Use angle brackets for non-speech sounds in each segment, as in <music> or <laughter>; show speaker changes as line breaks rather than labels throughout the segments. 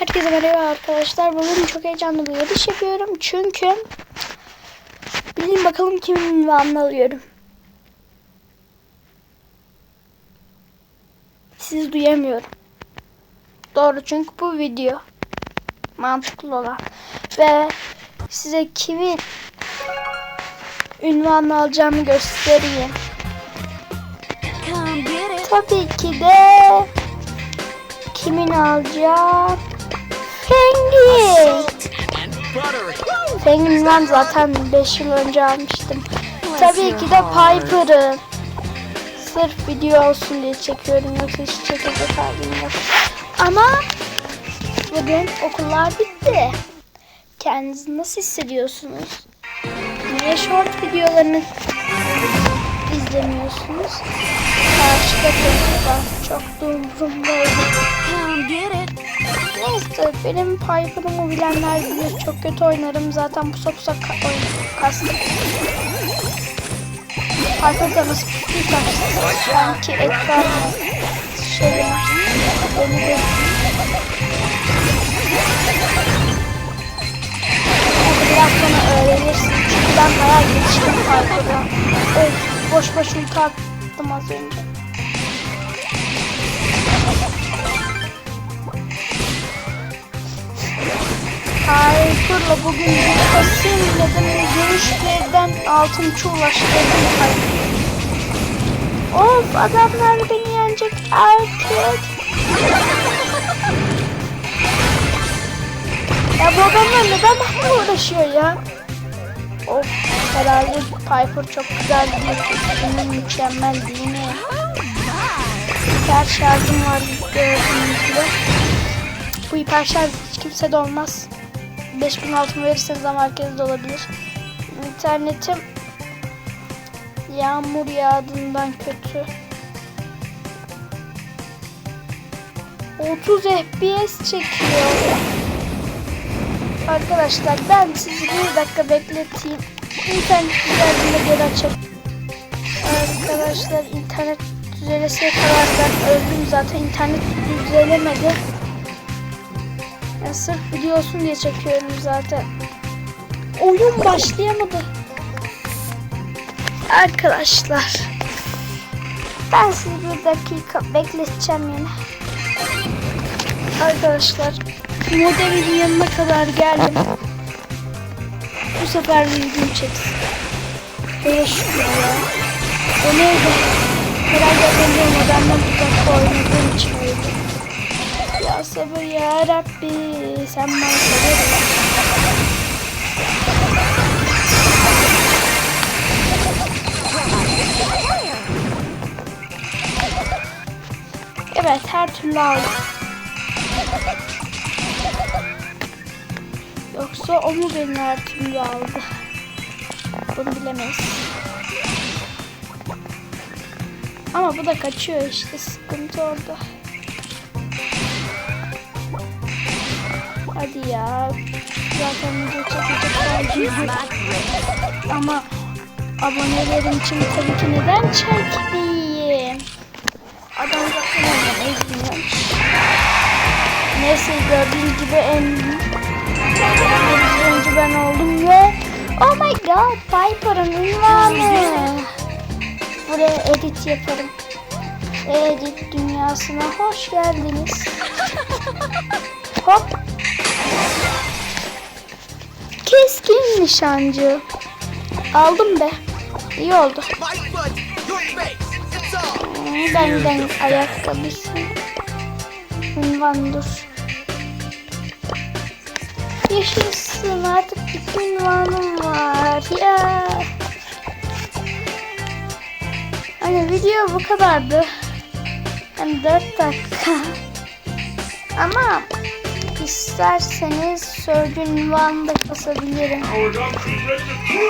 Herkese merhaba arkadaşlar. Bugün çok heyecanlı bir yarış yapıyorum. Çünkü bilin bakalım kimin ünvanını alıyorum. Siz duyamıyorum. Doğru çünkü bu video mantıklı olan ve size kimin ünvanını alacağımı göstereyim. Tabii ki de kimin alacağım? Fengi. Fengi'nin ben zaten 5 yıl önce almıştım. Tabii ki de Piper'ın. Sırf video olsun diye çekiyorum yoksa hiç çekecek halim yok. Ama bugün okullar bitti. Kendinizi nasıl hissediyorsunuz? Niye short videolarını izlemiyorsunuz? Karşıda çocuklar çok da umurumdaydı. Neyse benim Piper'ımı bilenler bilir. Çok kötü oynarım. Zaten bu sopsa ka- kastım. Piper'da nasıl tuttuysa sanki ekran şey de Hadi biraz sonra öğrenirsin. Çünkü ben bayağı geliştim Piper'da. Öf, boş boş ulti attım az önce. Piper'la bugün bir dedim. Görüşlerden altın ulaştırdım Piper'ı. Of adamlar beni yenecek erkek. ya bu adamlar neden benimle uğraşıyor ya? Of herhalde Piper çok güzel bir üstünün mükemmel değil mi? Hiper şarjım var gördüğünüz gibi. Bu hiper şarj hiç kimse de olmaz. 5000 altın verirseniz ama herkes de olabilir. İnternetim yağmur yağdığından kötü. 30 FPS çekiyor. Arkadaşlar ben sizi bir dakika bekleteyim. İnternet düzeldiğinde geri açarım. Arkadaşlar internet düzelesiye kadar ben öldüm zaten internet düzelemedi. Ya sırf video olsun diye çekiyorum zaten. Oyun başlayamadı. Arkadaşlar. Ben sizi bir dakika bekleteceğim yine. Arkadaşlar modemin yanına kadar geldim. Bu sefer düzgün çeksin. Böyle şükür ya. O neydi? Herhalde ben de modemden uzakta oynadığım için öyle. Sabır ya Rabbi sen bana sabır ver. Evet her türlü aldım. Yoksa o mu beni her türlü aldı? Bunu bilemeyiz. Ama bu da kaçıyor işte sıkıntı orada. Hadi ya. Zaten video çekecek halimiz yok. Ama abonelerim için tabii ki neden çekmeyeyim? Adam zaten oynamayı bilmiyormuş. Neyse gördüğünüz gibi en önce ben oldum ve Oh my god Piper'ın ünvanı. Buraya edit yaparım. Edit dünyasına hoş geldiniz. Hop. Keskin nişancı. Aldım be. İyi oldu. Benden ayakkabısı. Ünvan dur. Yaşasın artık bir ünvanım var ya. Hani video bu kadardı. Hani 4 dakika. Ama isterseniz Surge ünvanını da kasabilirim.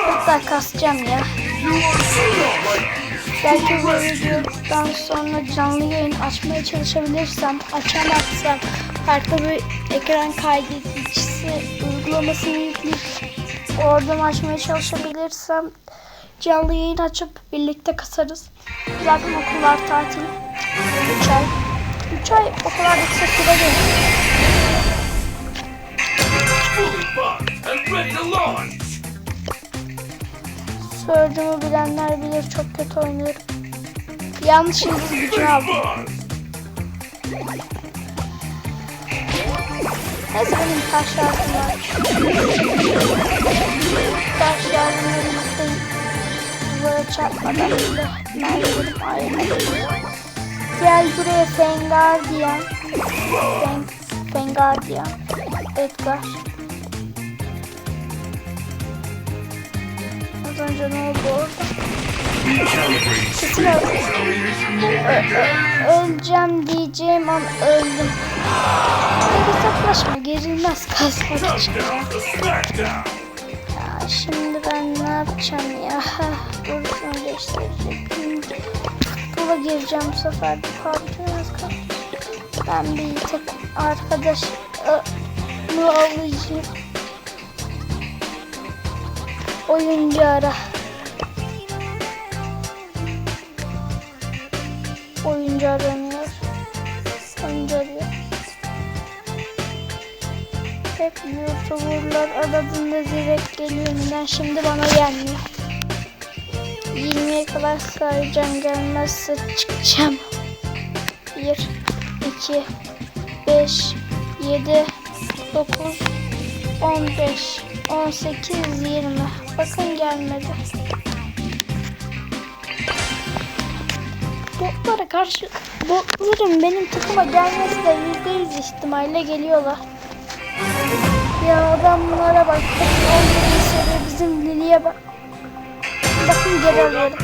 Hatta kasacağım ya. Belki bu videodan sonra canlı yayın açmaya çalışabilirsem, açamazsam farklı bir ekran kaydedicisi uygulamasını yükleyip oradan açmaya çalışabilirsem canlı yayın açıp birlikte kasarız. Zaten okullar tatil. 3 ay. 3 ay okullar kısa süre değil. Surge'ımı bilenler bilir çok kötü oynuyorum. Yanlış yıldız gücünü aldım. Neyse benim taş yardım var. Taş yardımları mutluyum. Duvara çarpmadan bile merdivenim ayrılıyor. Gel buraya Fengar diyen. Feng, Fengar diyen. Edgar. Önce ne oldu orada? Ö- öleceğim diyeceğim an öldüm. Hadi saklaşma gerilmez kasmak için ya. Şimdi ben ne yapacağım ya? Dur şunu değiştirecektim. Futbola gireceğim bu sefer kalbimiz kaldı. Ben bir tek arkadaş mı alacağım. Oyuncu ara. Oyuncu aranıyor. Oyuncu arıyor. Hep youtuberlar aradığında direkt geliyor. Neden şimdi bana gelmiyor. 20'ye kadar sayacağım gelmezse çıkacağım. 1, 2, 5, 7, 9, 15, 18, 20. Bakın gelmedi. Botlara karşı botların benim takıma gelmesi de %100 ihtimalle geliyorlar. Ya adamlara bak. Onların seviye bizim Lili'ye bak. Bakın geri alıyorum.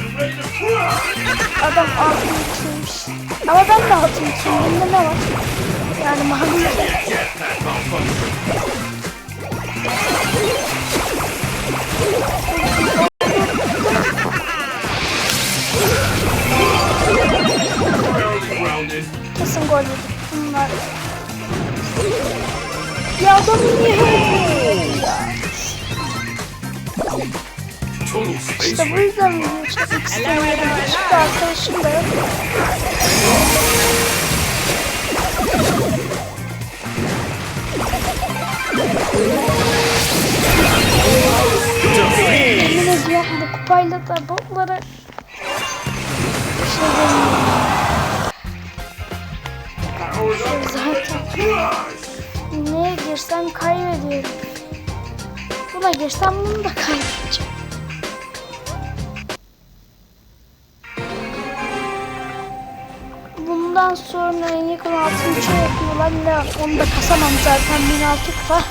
Adam altın ikiymiş. Ama ben de altın ikiyim. Bunda ne var? Yani mavi. Kesin gol yedik. Bunlar. Ya adam niye öldü ya? İşte bu yüzden video çekmek istemiyorum. Hiçbir arkadaşım da yok. Yemin ediyorum bu kupayla da botlara şey. Zaten neye girsem kaybediyorum. Buna girsem bunu da kaybedeceğim. Bundan sonra en yakın altın üçe yapıyorlar. Ne onu da kasamam zaten 1006 kupa.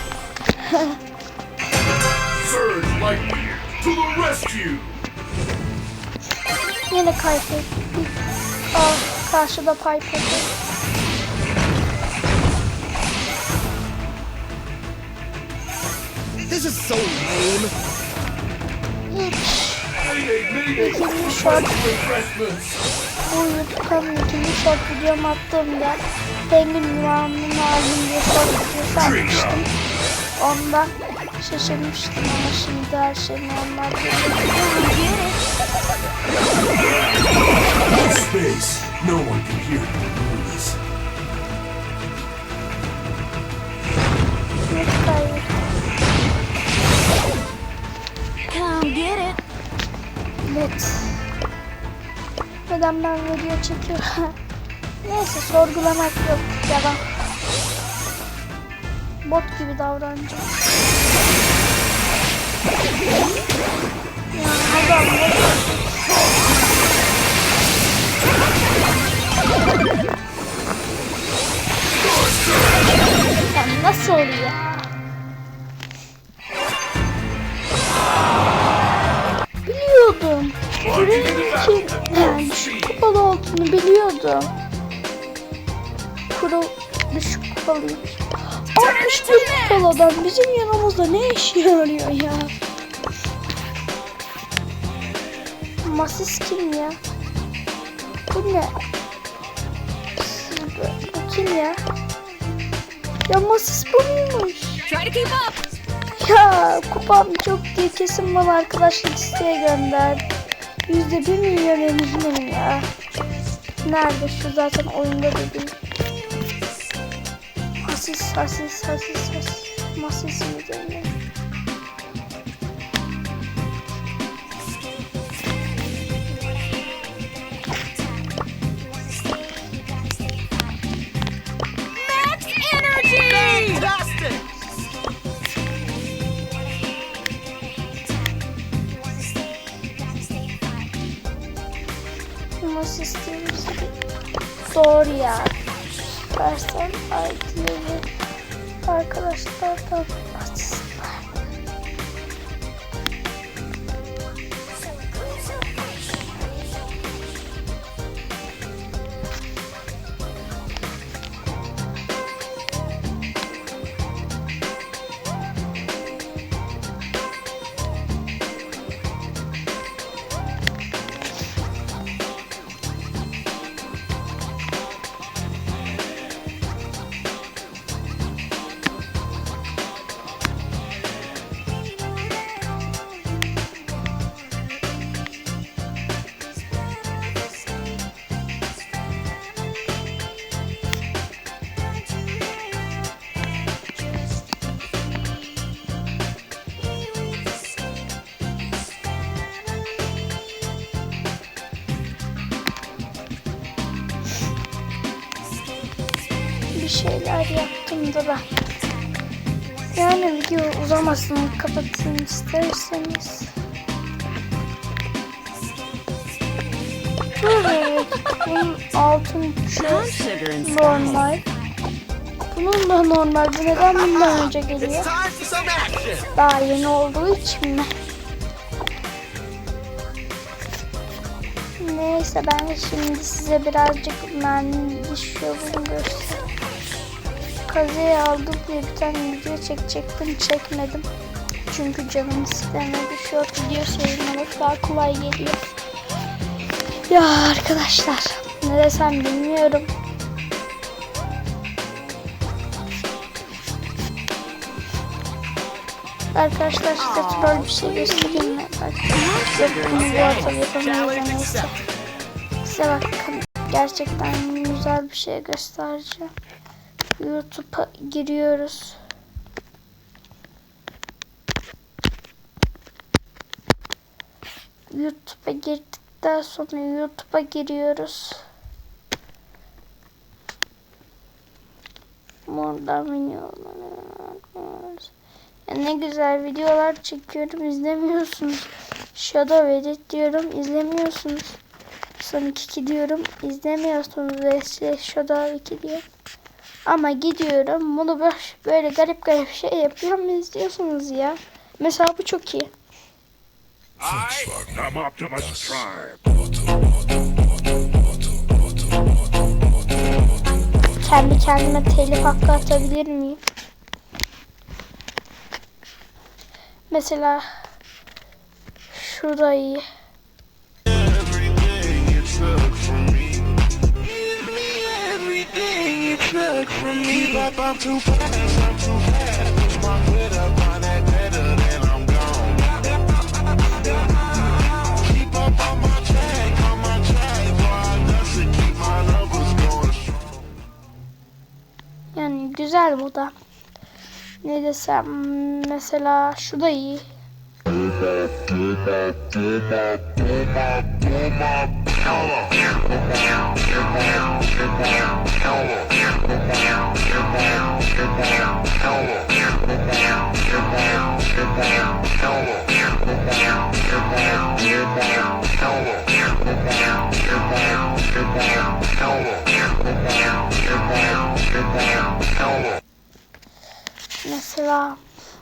<laughs>
Surge Lightning to the rescue!
Yine kaybettik. Aa, karşıda Piper.
This is so lame.
İkinci short bu YouTube'dan ikinci short videomu attığımda Penguin ünvanını aldım diye short videosu atmıştım. Ondan şaşırmıştım ama şimdi her şey normal.
Space! No one can hear you.
Come get it.
Neden ben video çekiyorum? <laughs> Neyse sorgulamak yok. Devam. Bot gibi davranacağım. Ya adam Ya nasıl oluyor? Biliyordum. Çünkü yani düşük kupalı olduğunu biliyordum. Kuru düşük kupalıymış. 61 kupalı adam bizim yanımızda ne işe yarıyor ya? Masis kim ya? Bu ne? Bu kim ya? Ya Masis bu
up.
Ya kupam çok diye kesin bana arkadaşlık isteğe gönder. Yüzde bir milyon eminim ya. Nerede şu zaten oyunda da hasis hasis hasis hasis masasın üzerine. Nasıl istiyorsun? Zor ya. Versen ID'leri arkadaşlar şeyler yaptım da. Yani video uzamasın kapatın isterseniz. Evet, bunun altın
sugar and
normal. Bunun da normal. Bu neden bundan önce geliyor? Daha yeni olduğu için mi? Neyse ben şimdi size birazcık mermi şovunu göstereyim. Kazıyı aldım diye bir tane video çekecektim çekmedim. Çünkü canım istemedi. Short video seyirmek daha kolay geliyor. Ya arkadaşlar ne desem bilmiyorum. Arkadaşlar size troll bir şey göstereyim mi? Bak, bunu bu neyse. Size bakın gerçekten güzel bir şey göstereceğim. YouTube'a giriyoruz. YouTube'a girdikten sonra YouTube'a giriyoruz. Buradan videolar. Ya ne güzel videolar çekiyorum izlemiyorsunuz. Shadow Edit diyorum izlemiyorsunuz. Sonic 2 diyorum izlemiyorsunuz. Ve Shadow 2 diyor. Ama gidiyorum bunu böyle, garip garip şey yapıyorum izliyorsunuz ya. Mesela bu çok iyi. Kendi kendime telif hakkı atabilir miyim? Mesela şurada
from me. Keep I'm too fast, I'm too fast. Push my up on that pedal, then I'm gone. Keep up on on.
Yani güzel bu da. Ne desem mesela şu iyi. Mesela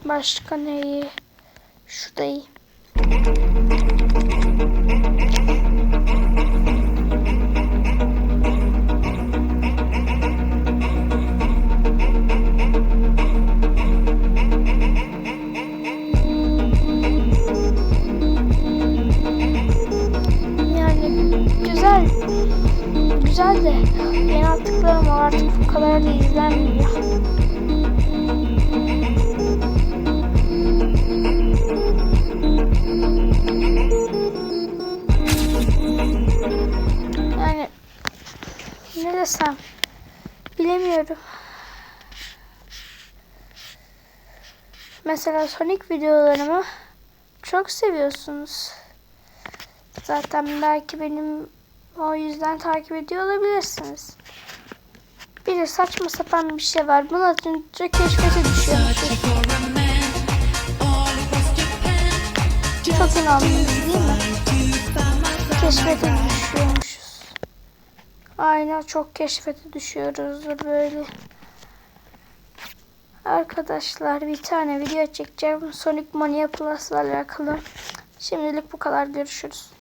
başka ne iyi? Güzel. De yeni attıklarım var artık bu kadar da izlenmiyor. Yani ne desem bilemiyorum. Mesela Sonic videolarımı çok seviyorsunuz. Zaten belki benim o yüzden takip ediyor olabilirsiniz. Bir de saçma sapan bir şey var. Bunu atınca keşfete düşüyormuşuz. Çok inandınız değil mi? Keşfete düşüyormuşuz. Aynen çok keşfete düşüyoruzdur böyle. Arkadaşlar bir tane video çekeceğim. Sonic Mania Plus'la alakalı. Şimdilik bu kadar. Görüşürüz.